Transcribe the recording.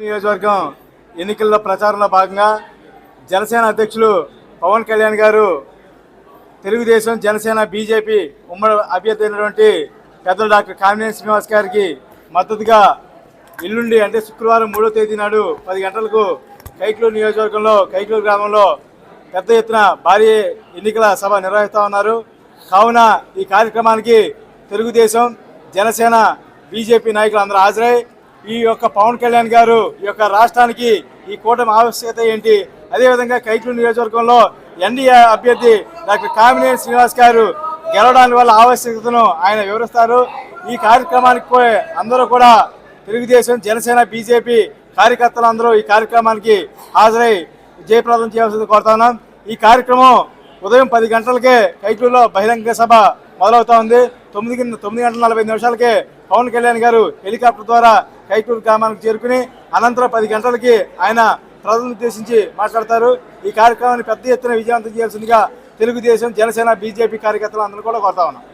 నియోజకవర్గం ఎన్నికల్లో ప్రచారంలో భాగంగా జనసేన అధ్యక్షులు పవన్ కళ్యాణ్ గారు తెలుగుదేశం జనసేన బీజేపీ ఉమ్మడి అభ్యర్థి అయినటువంటి పెద్దలు డాక్టర్ కామినేని శ్రీనివాస్ గారికి మద్దతుగా ఎల్లుండి అంటే శుక్రవారం మూడో తేదీ నాడు పది గంటలకు కైక్లూరు నియోజకవర్గంలో కైక్లూరు గ్రామంలో పెద్ద ఎత్తున భారీ ఎన్నికల సభ నిర్వహిస్తా ఉన్నారు. కావున ఈ కార్యక్రమానికి తెలుగుదేశం జనసేన బీజేపీ నాయకులు అందరూ హాజరై ఈ యొక్క పవన్ కళ్యాణ్ గారు ఈ యొక్క రాష్ట్రానికి ఈ కూటమి ఆవశ్యకత ఏంటి? అదేవిధంగా కైట్లు నియోజకవర్గంలో ఎన్డీఏ అభ్యర్థి డాక్టర్ కామినేని శ్రీనివాస్ గారు గెలవడానికి వల్ల ఆవశ్యకతను ఆయన వివరిస్తారు. ఈ కార్యక్రమానికి అందరూ కూడా తెలుగుదేశం జనసేన బీజేపీ కార్యకర్తలు అందరూ ఈ కార్యక్రమానికి హాజరై జయప్రదం చేయాల్సింది కోరుతున్నాం ఈ కార్యక్రమం ఉదయం పది గంటలకే కైకూరులో బహిరంగ సభ మొదలవుతా ఉంది. తొమ్మిది తొమ్మిది గంటల నలభై నిమిషాలకే పవన్ కళ్యాణ్ గారు హెలికాప్టర్ ద్వారా కైటూరు గ్రామానికి చేరుకుని అనంతరం పది గంటలకి ఆయన ప్రజలను ఉద్దేశించి మాట్లాడతారు. ఈ కార్యక్రమాన్ని పెద్ద ఎత్తున విజయవంతం చేయాల్సిందిగా తెలుగుదేశం జనసేన బీజేపీ కార్యకర్తలు అందరూ కూడా కోరుతా ఉన్నాం.